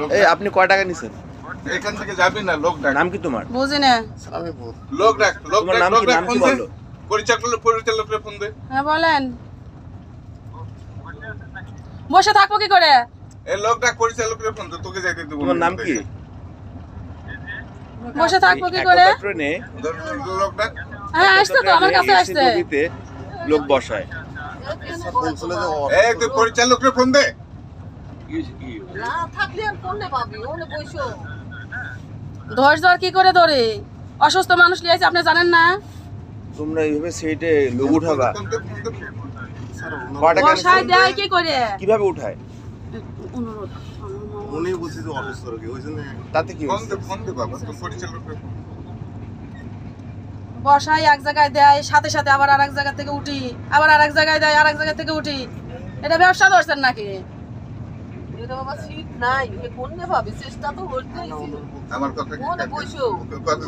লোক এই আপনি কয় টাকা নিছেন? এখান থেকে যাবি না লোক ডাক। নাম কি তোমার? বুঝি না। লোক ডাক লোক ডাক নাম লোক কি? ডাক নাম ফোন কি দে। বলো? পরিচালক পরিচালকরে ফোন দে। হ্যাঁ বলেন। বসে থাকব কি করে? এই লোক ডাক পরিচালকরে ফোন দে তোকে যাইতে দেবো তোমার নাম কি? বসে থাকব কি করে? ট্রেনে লোক ডাক। হ্যাঁ আসতে তো আমার কাছে আসতে লোক বসায়। এই তুই পরিচালকরে ফোন দে। না থাকলে আর ফোনে পাবি? ওনে বইসো ধৈর্য আর কি করে ধরে? অসুস্থ মানুষ আপনি জানেন না? তোমরা এইভাবে সেইটে লোক উঠাবা বসায় দেয় কি করে? কীভাবে উঠায়? অনুরোধ। উনি বলছি যে অসুস্থ রোগী ওই জন্য তাতে কি ফোন দে ফোন দে বাবা তুই পরিচালকরে ফোন এক জায়গায় দেয় সাথে সাথে আবার আর এক জায়গা থেকে উঠি। আবার আর এক জায়গায় দেয় আর এক জায়গা থেকে উঠি। এটা ব্যবসা ধরছেন নাকি? এটা বাবা সিট নাই। কোন পাবি চেষ্টা তো করতেইছি আমার কথা কি ওনে কথা